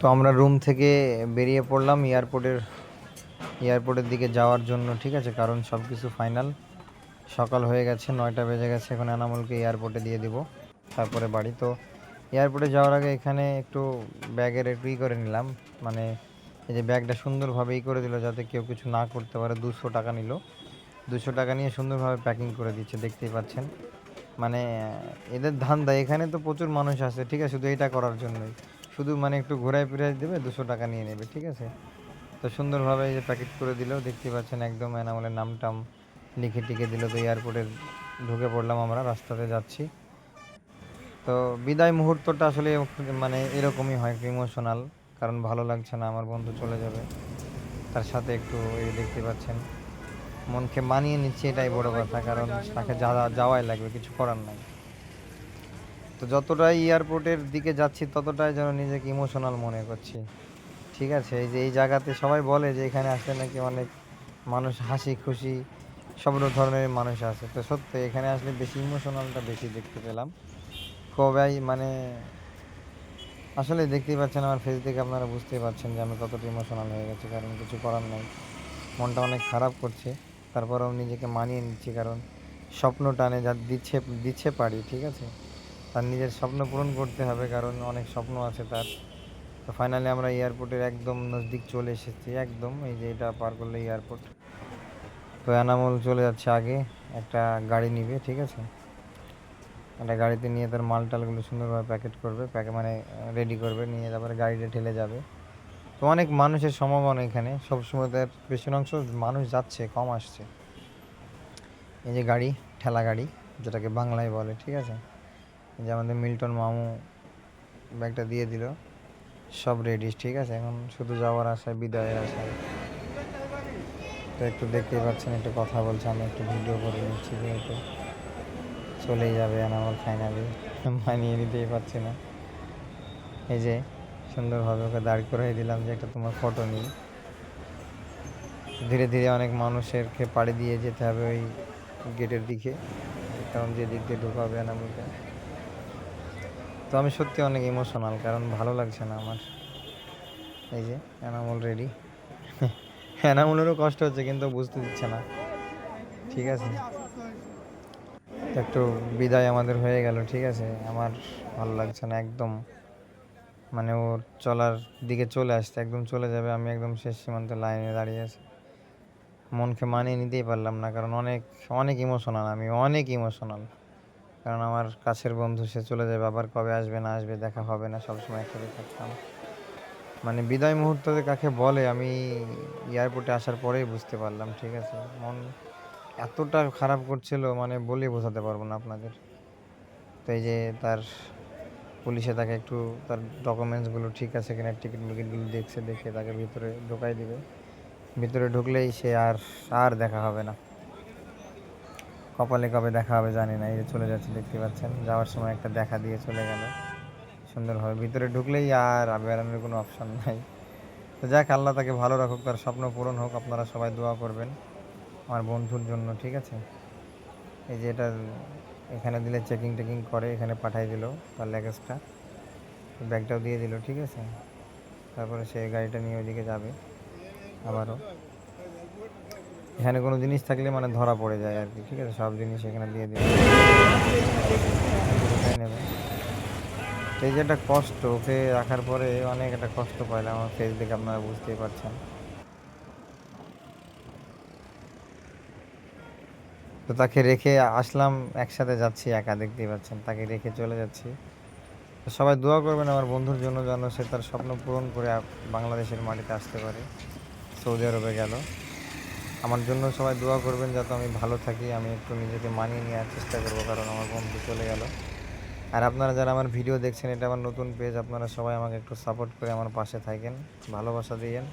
তো আমরা রুম থেকে বেরিয়ে পড়লাম এয়ারপোর্টের এয়ারপোর্টের দিকে যাওয়ার জন্য, ঠিক আছে? কারণ সব কিছু ফাইনাল সকাল হয়ে গেছে, নয়টা বেজে গেছে, এখন এনামলকে এয়ারপোর্টে দিয়ে দিব। তারপরে বাড়ি। তো এয়ারপোর্টে যাওয়ার আগে এখানে একটু ব্যাগের একটু ই করে নিলাম। মানে এই যে ব্যাগটা সুন্দরভাবে ই করে দিল যাতে কেউ কিছু না করতে পারে, দুশো টাকা নিল। দুশো টাকা নিয়ে সুন্দরভাবে প্যাকিং করে দিচ্ছে, দেখতেই পাচ্ছেন। মানে এদের ধান্দা, এখানে তো প্রচুর মানুষ আছে, ঠিক আছে? শুধু এটা করার জন্যই। শুধু মানে একটু ঘোরায় ফিরাই দেবে, দুশো টাকা নিয়ে নেবে, ঠিক আছে? তো সুন্দরভাবে এই যে প্যাকেট করে দিল দেখতে পাচ্ছেন একদম এনামলের নাম টাম লিখে টিকে দিল, তো এয়ারপোর্টে ঢুকে পড়লাম আমরা, রাস্তাতে যাচ্ছি। তো বিদায় মুহূর্তটা আসলে মানে এরকমই হয় ইমোশনাল কারণ ভালো লাগছে না, আমার বন্ধু চলে যাবে। তার সাথে একটু এই দেখতে পাচ্ছেন, মনকে মানিয়ে নিচ্ছে এটাই বড় কথা, কারণ তাকে যাওয়া যাওয়াই লাগবে, কিছু করার নাই। তো যতটাই এয়ারপোর্টের দিকে যাচ্ছি, ততটাই যেন নিজেকে ইমোশনাল মনে করছি। ঠিক আছে? এই যে, এই জায়গাতে সবাই বলে যে, এখানে আসলে নাকি অনেক মানুষ হাসি খুশি, সব ধরনের মানুষ আছে। তো সত্যি, এখানে আসলে বেশি ইমোশনালটা বেশি দেখতে পেলাম। কবাই মানে আসলে দেখতেই পাচ্ছেন, আমার ফেস দেখে আপনারা বুঝতেই পারছেন যে, আমি কতটা ইমোশনাল হয়ে গেছি, কারণ কিছু করার নাই। মনটা অনেক খারাপ করছে। তারপরেও নিজেকে মানিয়ে নিচ্ছি, কারণ স্বপ্ন টানে যা দিচ্ছে দিচ্ছে পারি, ঠিক আছে? তার নিজের স্বপ্ন পূরণ করতে হবে, কারণ অনেক স্বপ্ন আছে তার। তো ফাইনালি আমরা এয়ারপোর্টের একদম নজদিক চলে এসেছি, একদম, এই যে এটা পার করলে এয়ারপোর্ট। তো এনামল চলে যাচ্ছে আগে, একটা গাড়ি নিবে, ঠিক আছে? একটা গাড়িতে নিয়ে তার মাল টালগুলো সুন্দরভাবে প্যাকেট করবে প্যাকে মানে রেডি করবে, নিয়ে তারপরে গাড়িতে ঠেলে যাবে। তো অনেক মানুষের সমাগম এখানে, সবসময় তার বেশির অংশ মানুষ যাচ্ছে, কম আসছে। এই যে গাড়ি, ঠেলা গাড়ি, যেটাকে বাংলায় বলে, ঠিক আছে? যে আমাদের মিল্টন মামু ব্যাগটা দিয়ে দিল। সব রেডি ঠিক আছে? এখন শুধু যাওয়ার আশায়, বিদায়ের আশায়। তো একটু দেখতেই পাচ্ছেন, একটু কথা বলছে, আমি একটু ভিডিও করে নিচ্ছি যেহেতু। চলেই যাবে আমার ফাইনালি মানিয়ে নিতেই পারছি না। এই যে, সুন্দরভাবে ওকে দাঁড় করাই দিলাম যে একটা তোমার ফটো নিই। ধীরে ধীরে অনেক মানুষেরকে পাড়ি দিয়ে যেতে হবে ওই গেটের দিকে। কারণ যে দিক দিয়ে ঢুকাবে এনামুলকে তো আমি সত্যি অনেক ইমোশনাল কারণ ভালো লাগছে না আমার। এই যে এনামুল রেডি এনামুলেরও কষ্ট হচ্ছে, কিন্তু বুঝতে দিচ্ছে না। ঠিক আছে। একটু বিদায় আমাদের হয়ে গেল, ঠিক আছে? আমার ভালো লাগছে না, একদম। মানে ওর চলার দিকে চলে আসছে, একদম চলে যাবে, আমি একদম শেষ সীমান্তে লাইনে দাঁড়িয়ে আছি। মনকে মানিয়ে নিতেই পারলাম না, কারণ অনেক অনেক ইমোশনাল আমি অনেক ইমোশনাল কারণ আমার কাছের বন্ধু, সে চলে যাবে। আবার কবে আসবে, না আসবে, দেখা হবে না, সবসময় একসাথে থাকতাম। মানে বিদায় মুহূর্ততে কাকে বলে, আমি এয়ারপোর্টে আসার পরেই বুঝতে পারলাম, ঠিক আছে? মন এতটা খারাপ করছিল মানে বলে বোঝাতে পারব না আপনাদের। তো এই যে তার পুলিশে তাকে একটু, তার ডকুমেন্টসগুলো ঠিক আছে কিনা টিকিট মিকিটগুলো দেখছে, দেখে তাকে ভিতরে ঢোকাই দিবে। ভিতরে ঢুকলেই সে আর আর দেখা হবে না। কপালে কবে দেখা হবে জানি না, এই যে চলে যাচ্ছে, দেখতে পাচ্ছেন, যাওয়ার সময় একটা দেখা দিয়ে চলে গেল। সুন্দরভাবে ভিতরে ঢুকলেই আর বেড়ানোর কোনো অপশান নাই। তো যাক, আল্লাহ তাকে ভালো রাখুক, তার স্বপ্ন পূরণ হোক, আপনারা সবাই দোয়া করবেন আমার বন্ধুর জন্য, ঠিক আছে? এই যে এটা এখানে দিলে চেকিং টেকিং করে, এখানে পাঠাই দিল তার ল্যাগেজটা ব্যাগটাও দিয়ে দিল, ঠিক আছে? তারপরে সে গাড়িটা নিয়ে ওইদিকে যাবে আবারও। এখানে কোনো জিনিস থাকলে মানে ধরা পড়ে যায় আর কি, ঠিক আছে? সব জিনিস এখানে দিয়ে তো এই যে একটা কষ্ট, ওকে রাখার পরে অনেক একটা কষ্ট পাইলাম আমার ফেস দেখে, আপনারা বুঝতেই পারছেন। তো তাকে রেখে আসলাম, একসাথে যাচ্ছি একা, দেখতেই পাচ্ছেন। তাকে রেখে চলে যাচ্ছি। সবাই দোয়া করবেন আমার বন্ধুর জন্য যেন সে তার স্বপ্ন পূরণ করে বাংলাদেশের মাটিতে আসতে পারে। সৌদি আরবে গেল। আমার জন্য সবাই দোয়া করবেন যাতে আমি ভালো থাকি, আমি একটু নিজেকে মানিয়ে নেওয়ার চেষ্টা করব, কারণ আমার বন্ধু চলে গেল। আর আপনারা যারা আমার ভিডিও দেখছেন, এটা আমার নতুন পেজ আপনারা সবাই আমাকে একটু সাপোর্ট করে আমার পাশে থাকেন, ভালোবাসা দিয়েন।